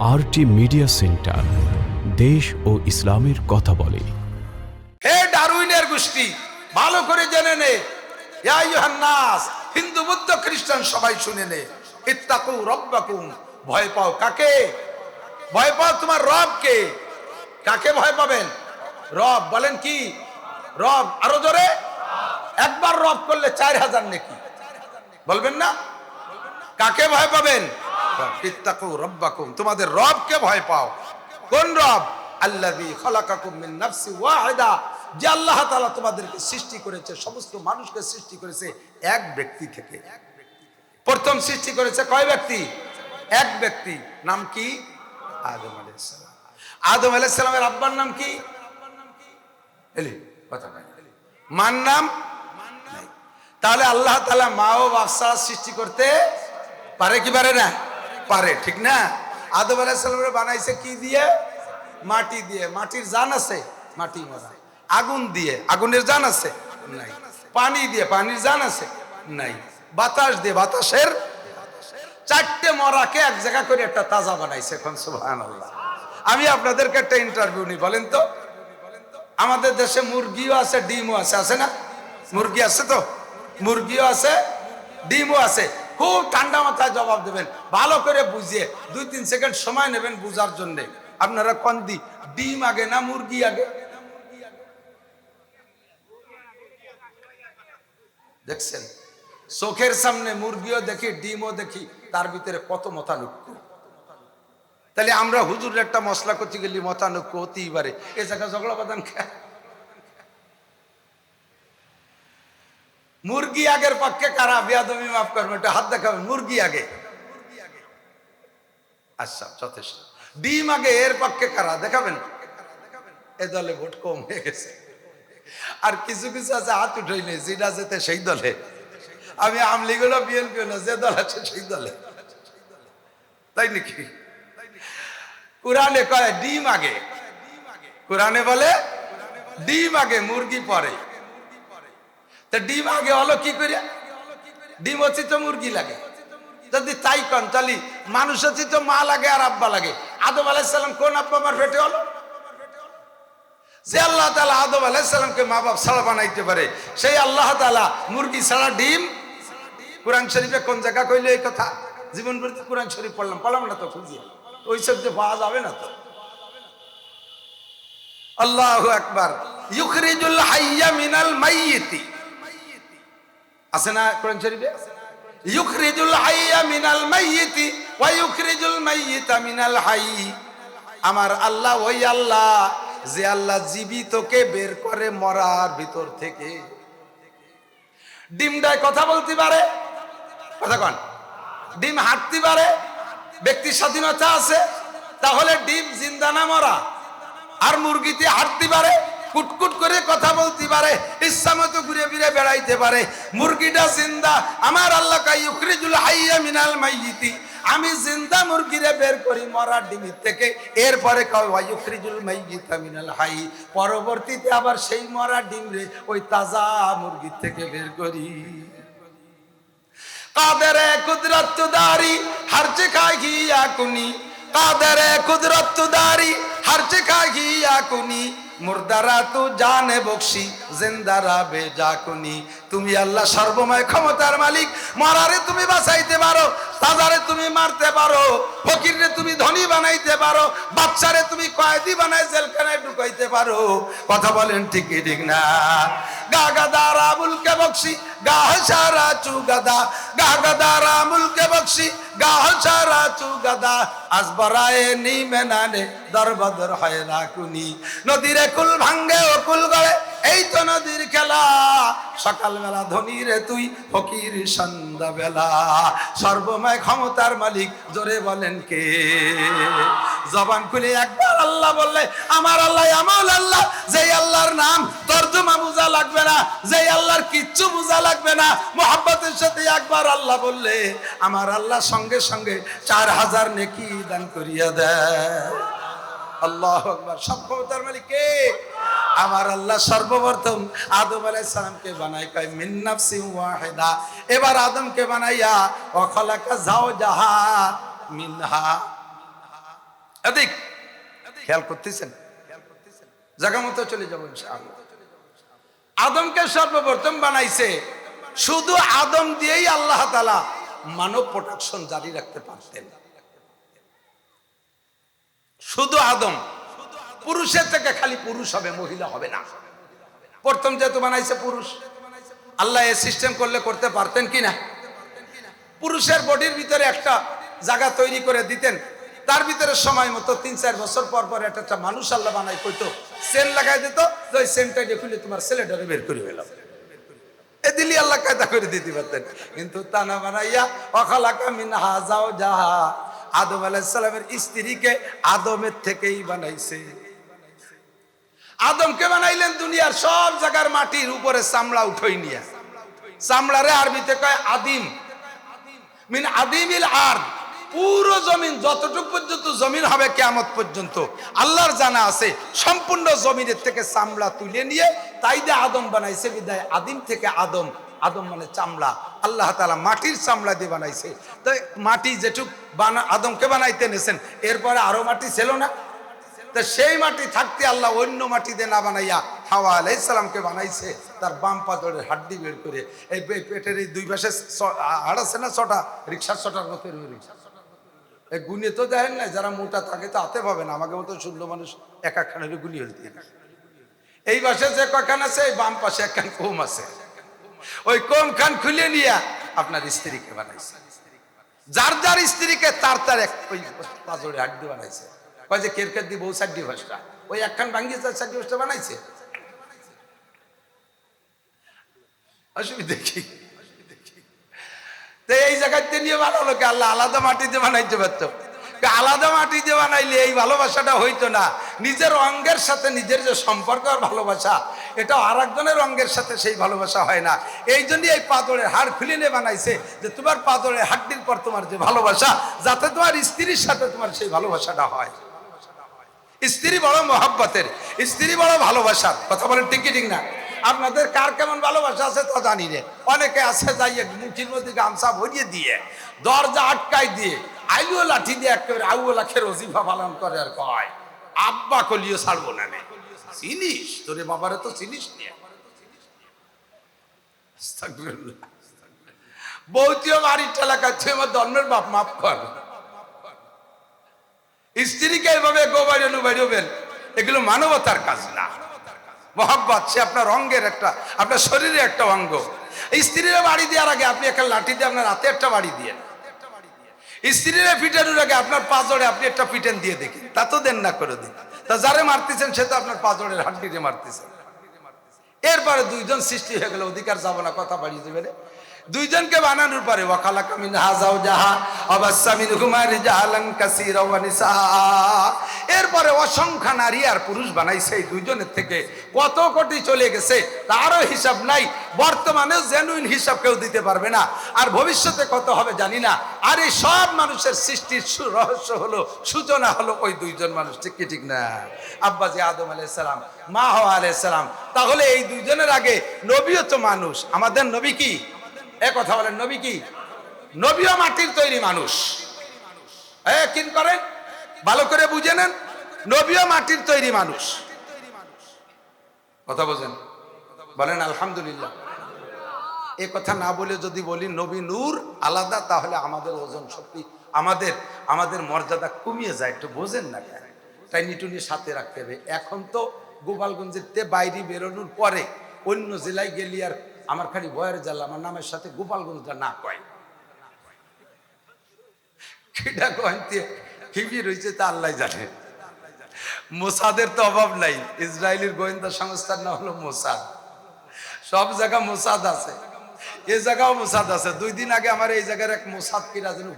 RT media centre দেশ ও ইসলামের কথা বলে। হে ডারউইনের গোষ্ঠী, ভালো করে জেনে নে। ইয়া নাস হিন্দু, বুদ্ধ, খ্রিস্টান সবাই শুনে নে। ইত্তাকু রব্বাকুম, ভয় পাও কাকে? ভয় পাও তোমার রবকে। কাকে ভয় পাবেন? রব বলেন কি? রব আরও জোরে। একবার রব করলে চার হাজার নাকি। বলবেন না? কাকে ভয় পাবেন? ইত্তাকু রব্বাকুম। তোমাদের রবকে ভয় পাও। কোন রব? আল্লাহ তাআলা তোমাদেরকে সৃষ্টি করেছে, সমস্ত মানুষকে সৃষ্টি করেছে এক ব্যক্তি প্রথম সৃষ্টি করেছে কয় ব্যক্তি? এক ব্যক্তি। নাম কি? আদম আদম নাম কি। তাহলে আল্লাহ মা ও বাচ্চা সৃষ্টি করতে পারে কি পারে না? পারে, ঠিক না? আদম আলাইসালামের বানাইছে কি দিয়ে? মাটি দিয়ে। মাটির জান আছে? মাটি মরা। আগুন দিয়ে। আগুনের জান আছে? নাই। পানি দিয়ে। পানির জান আছে? নাই। বাতাস দিয়ে। বাতাসের চারটে মরাকে এক জায়গা করে একটা তাজা বানাইছে এখন, সুবহানাল্লাহ। আমি আপনাদেরকে একটা ইন্টারভিউ নি বলেন তো। আমাদের দেশে মুরগিও আছে, ডিমও আছে আছে না? মুরগি আছে তো? মুরগিও আছে, ডিমও আছে। খুব ঠান্ডা মাথায় জবাব দেবেন। ভালো করে বুঝিয়ে দুই তিন সেকেন্ড সময় নেবেন বুঝার জন্য। আপনারা কোন দি ডিম আগে না মুরগি আগে? দেখছেন? চোখের সামনে মুরগিও দেখি, ডিমও দেখি, তার ভিতরে কত মতানৈক্য। তাহলে আমরা হুজুর একটা মশলা করতে গেলি মতানৈক্য পারে। এ জায়গা ঝগড়া বাদান খায় মুরগি আগের পক্ষে কারা? বিয়াদমি মাফ করবেন, একটু হাত দেখাবেন, মুরগি আগে। আচ্ছা যথেষ্ট। ডিম আগে, এর পক্ষে কারা? দেখাবেন? এ দলে ভোট কম হয়ে গেছে। আর কিছু কিছু আছে, হাত উঠেই নেই, যেটা যেতে সেই দলে। আমি আমলিগুলো বিএনপি না, যে দল আছে সেই দলে। তাই নাকি? কোরআনে কয়, ডিম আগে। কোরআনে বলে, ডিম আগে, মুরগি পরে। তা ডিম আগে হলো কি করে ডিম হচ্ছে তো মুরগি লাগে। যদি তাই কন, তাহলে মানুষ হচ্ছে তো মা লাগে আর আব্বা লাগে। আদম আলাইসাল্লাম কোন আব্বা আমার পেটে হলো? যে আল্লাহ তালা আদম আলাইসাল্লামকে মা বাপ ছাড়া বানাইতে পারে, সেই আল্লাহ তালা মুরগি ছাড়া ডিম? কোরআন শরীফে কোন জায়গা কইলে এই কথা? জীবন প্রতি কোরআন শরীফ পড়লাম পড়লাম না তো খুঁজি। ওই সব যে পাওয়া যাবে না তো। আল্লাহু আকবার। ইউখরিজুল হাইয়া মিনাল মাইয়িতি। আছে না কোরআন শরীফে? ইউখরিজুল হাইয়া মিনাল মাইয়িতি ওয়া ইউখরিজুল মাইয়িতা মিনাল হাইয়ি আমার আল্লাহ, ওই আল্লাহ, যে আল্লাহ জীবিতকে বের করে মরার ভিতর থেকে। ডিমটায় কথা বলতে পারে? কথা কন। ডিম হাঁটতে পারে? ব্যক্তির স্বাধীনতা আছে? তাহলে ডিম জিন্দা না মরা? আর মুরগিতে হাঁটতে পারে? কুটকুট করে কথা বলতে পারে, ইচ্ছা মতো ঘুরে ফিরে বেড়াইতে পারে। মুরগিটা জিন্দা, আমার আল্লাহ কাইয়ুখরিজুল হাইয়া মিনাল মাইয়িতি। আমি জিন্দা মুরগিরে বের করি মরা ডিমির থেকে। এরপরে কাইয়ুখরিজুল মাইয়িতা মিনাল হাই। পরবর্তীতে আবার সেই মরা ডিম রে ওই তাজা মুরগির থেকে বের করি। কাদের কুদরত দারি, হর খাই গিয়া কুনি। কাদের কুদরত দারি হর চিখা গিয়া কুনি মুর্দারা তো জানে বকশি জিন্দারা বেজা কুনি তুমি আল্লাহ সর্বময় ক্ষমতার মালিক। মরারে তুমি বাঁচাইতে পারো, তাজারে তুমি মারতে পারো ফকিরে তুমি ধনী বানাইতে পারো, বাচ্চারে তুমি কয়েদি বানাই জেলখানায় ঢুকাইতে পারো। কথা বলেন ঠিকই ঠিক না? গা গাদা রাবুলকে বকশি, গা সারা চু গাদা গা গাদা রামুলকে বকশি, গা সারা চু গাদা আজ বরায়ে নি মেনানে দরবদর হয় না কুনি নদীরে কুল ভাঙ্গে ও কুল গড়ে, এই তো নদীর খেলা। সকালবেলা ধনী রে তুই ফকির সন্ধ্যা বেলা। সর্বময় ক্ষমতার মালিক, জোরে বলেন কে? জবান খুলে একবার আল্লাহ বললে, আমার আল্লাহ আমল আল্লাহ, যেই আল্লাহর নাম তর্জমা বোঝা লাগবে না, যেই আল্লাহর কিচ্ছু বোঝা লাগবে না। মোহাব্বতের সাথে একবার আল্লাহ বললে, আমার আল্লাহ সঙ্গে সঙ্গে চার হাজার নেকি দান করিয়া দেয়। আল্লাহ আকবার। সব ক্ষমতার মালিক কে? আমার আল্লাহ সর্বপ্রথম আদম আলাইহিস সালামকে বানাই কয়, মিন নাফসি ওয়াহিদা। এবার আদমকে বানাইয়া ওয়া খালাকা জাওজাহা মিনহা। এদিক, খেয়াল করতেছেন? জায়গা মতো চলে যাব আদমকে সর্বপ্রথম বানাইছে, শুধু আদম দিয়েই আল্লাহ তালা মানব প্রোটেকশন জারি রাখতে পারতেন। শুধু আদম পুরুষের থেকে খালি পুরুষ হবে, মহিলা হবে না। প্রথম যেহেতু বানাইছে পুরুষ, আল্লাহ এ সিস্টেম করলে করতে পারতেন কি না? পুরুষের বডির ভিতরে একটা জায়গা তৈরি করে দিতেন, তার ভিতরে সময় মতো তিন চার বছর পর পর একটা একটা মানুষ আল্লাহ বানাই কইতো সেন লাগাই দিত ওই সেনটা খুলে তোমার ছেলেটারে বের করে ফেলাম। এ দিলি আল্লাহ কায়দা করে দিতে পারতেন। কিন্তু তা না বানাইয়া, অখালাকা মিন হাজাও যাহা আদম আলাইসালামের স্ত্রীকে আদমের থেকেই বানাইছে। আদমকে বানাইলেন দুনিয়ার সব জায়গার মাটির উপরে চামড়া উঠই নিয়ে। চামড়ারে আরবিতে কয় আদিম। মিন আদিমিল আর পুরো জমিন, যতটুকু পর্যন্ত জমিন হবে কেয়ামত পর্যন্ত, আল্লাহর জানা আছে, সম্পূর্ণ জমিনের থেকে চামড়া তুলে নিয়ে, তাই দিয়ে আদম বানাইছে, বিদায় আদিম থেকে আদম। আদম মানে চামড়া। আল্লাহ তালা মাটির চামড়া দিয়ে বানাইছে। তো মাটি যেটুক বানা, আদমকে বানাইতে নেছেন এরপরে আরও মাটি ছিল না। তা সেই মাটি থাকতে আল্লাহ অন্য মাটি দিয়ে না বানাইয়া হাওয়া আলাইসালামকে বানাইছে। তার বাম পাথরের হাড্ডি বের করে। এই পেটের এই দুই পাশে হাড় আছে না ছটা? রিক্সার ছটার মতো এই গুনে তো দেখেন না যারা মোটা থাকে তো হাতে পাবে না। আমাকে মতো সুন্দর মানুষ এক একখানের গুলি দিয়ে এই পাশে যে কখান আছে, এই বাম পাশে একখান কম আছে। ওই কম খান খুলে নিয়ে আপনার স্ত্রীকে বানাইছে। যার যার স্ত্রীকে তার তার এক ওই হাড্ডি বানাইছে। কয় যে কেরকের দিয়ে বউ সাড্ডি ভাষটা ওই একখান ভাঙ্গিয়ে তার সাড্ডি ভাষটা বানাইছে? অসুবিধা কি? তো এই জায়গাতে নিয়ে বানালো কে আল্লাহ আলাদা মাটিতে বানাইতে পারতো। আলাদা মাটিতে বানাইলে এই ভালোবাসাটা হইতো না। নিজের অঙ্গের সাথে নিজের যে সম্পর্ক আর ভালোবাসা এটা আর একজনের অঙ্গের সাথে সেই ভালোবাসা হয় না। এই জন্যই এই পাথরের হাড় খুলে নিয়ে বানাইছে যে তোমার পাথরের হাড্ডির পর তোমার যে ভালোবাসা, যাতে তোমার স্ত্রীর সাথে তোমার সেই ভালোবাসাটা হয়। স্ত্রী বড় মহাব্বতের, স্ত্রী বড় ভালোবাসার, কথা বলেন ঠিক ঠিক না? আপনাদের কার কেমন ভালোবাসা আছে তা জানি রে। অনেকে আছে যাই মুঠির মধ্যে গামছা ভরিয়ে দিয়ে, দরজা আটকাই দিয়ে, আইলিও লাঠি দিয়ে একেবারে আউও লাখের অজিফা পালন করে আর কয়, আব্বা কলিও ছাড়বো না নে। চিনিস? তোরে বাবারে তো চিনিস নিয়ে। বৌতিও বাড়ির তুই আমার ধর্মের বাপ, মাফ কর। স্ত্রীকে এভাবে গোবাড়ি অনুবাড়িবেন এগুলো মানবতার কাজ না। মোহাব্বত, সে আপনার অঙ্গের একটা, আপনার শরীরে একটা অঙ্গ। স্ত্রীরা বাড়ি দেওয়ার আগে আপনি একটা লাঠি দিয়ে আপনার হাতে একটা বাড়ি দিয়ে স্ত্রীরা পিটানোর আগে আপনার পাঁচড়ে আপনি একটা পিটেন দিয়ে দেখি। তা তো দেন না করে দিন। তা যারে মারতেছেন, সে তো আপনার পাঁচড়ের হাড্ডিতে মারতেছেন এরপরে দুইজন সৃষ্টি হয়ে গেল, অধিকার যাব না, কথা বাড়িয়ে দেবে। দুইজনকে বানানোর পরে এরপরে অসংখ্য নারী আর পুরুষ বানাইছে এই দুইজনের থেকে। কত কোটি চলে গেছে, তারও হিসাব নাই। বর্তমানে জেনুইন হিসাব কেউ দিতে পারবে না। আর ভবিষ্যতে কত হবে জানি না। আর এই সব মানুষের সৃষ্টির রহস্য হলো, সূচনা হলো ওই দুইজন মানুষ। ঠিক কি, ঠিক না? আব্বাজি আদম আলাইসালাম মা হওয়া আলাইসালাম তাহলে এই দুইজনের আগে নবীও তো মানুষ। আমাদের নবী কি? এ কথা বলেন, নবী কি? নবীও মাটির তৈরি মানুষ। কিন করেন? ভালো করে বুঝে নেন। নবীও মাটির তৈরি মানুষ। কথা বোঝেন? বলেন, আলহামদুলিল্লাহ। এ কথা না বলে যদি বলি, নবী নূর আলাদা, তাহলে আমাদের ওজন শক্তি, আমাদের আমাদের মর্যাদা কমিয়ে যায়। একটু বোঝেন না কেন? তাই নিটুনি সাথে রাখতে হবে। এখন তো গোপালগঞ্জের তে বাইরে বেরোনোর পরে অন্য জেলায় গেলি আর আমার খালি বয়ের জেলা, আমার নামের সাথে গোপালগঞ্জটা না কয়। রয়েছে তা আল্লাহ জানে। মোসাদের তো অভাব নাই, ইসরায়েলের গোয়েন্দা সংস্থার নাম হলো মোসাদ। সব জায়গা মোসাদ আছে। এই জায়গাও মোসাদ আছে। দুই দিন আগে আমার এই জায়গার এক মোসাদ কিরা যেন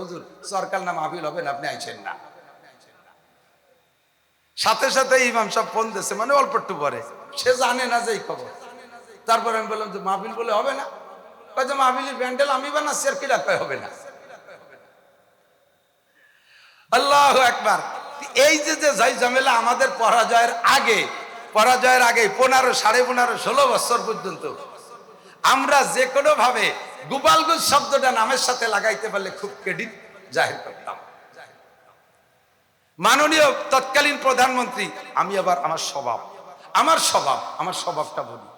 হুজুর, সরকার নাম আপিল হবেন আপনি আইছেন না। সাথে সাথে ইমাম সাহেব ফোন দিয়েছে মানে অল্প একটু পরে। সে জানে না যে খবর। তারপরে আমি বললাম যে মাহফিল বলে হবে না। যে মাহফিলের প্যান্ডেল আমি বানাচ্ছি আর কিরা কয় হবে না। আল্লাহ একবার এই যে যে জয় ঝামেলা আমাদের পরাজয়ের আগে পরাজয়ের আগে পনেরো, সাড়ে পনেরো, ষোলো বছর পর্যন্ত আমরা যে কোনো ভাবে গোপালগঞ্জ শব্দটা নামের সাথে লাগাইতে পারলে খুব ক্রেডিট জাহির করতাম। মাননীয় তৎকালীন প্রধানমন্ত্রী, আমি আবার আমার স্বভাব আমার স্বভাব, আমার স্বভাবটা বলি।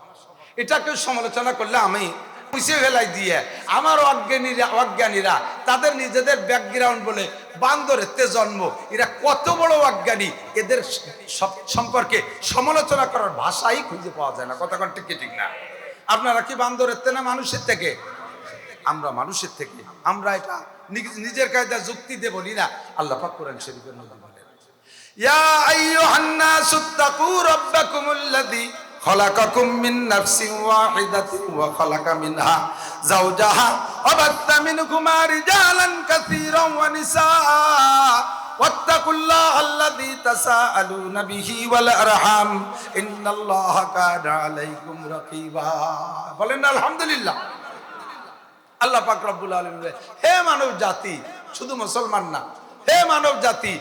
এটা কেউ সমালোচনা করলে আমি পুষে ফেলাই দিয়ে আমার অজ্ঞানীরা অজ্ঞানীরা তাদের নিজেদের ব্যাকগ্রাউন্ড বলে বান্দরেতে জন্ম। এরা কত বড় অজ্ঞানী। এদের সম্পর্কে সমালোচনা করার ভাষাই খুঁজে পাওয়া যায় না। কথা ঠিক কি, ঠিক না? আপনারা কি বান্দরের না মানুষের থেকে? আমরা মানুষের থেকে। আমরা এটা নিজের কায়দা যুক্তি দেব বলি না। আল্লাহ পাক কোরআন শরীফের মধ্যে বলেন, ইয়া আইয়ুহান নাসু তাকু রাব্বাকুমুল্লাযী খলাকাকুম মিন নাফসিন ওয়াহিদাতিন ওয়া খালাকা মিনহা যাওজাহা ওয়া বাত্তা মিনহুমা রিজালান কাসীরান ওয়া নিসা واتقوا الله الذي تساءلون به والارحام ان الله كان عليكم رقيبا বলেন আলহামদুলিল্লাহ আল্লাহ পাক রব্বুল আলামিন বলে, হে মানব জাতি শুধু মুসলমান না হে মানব জাতি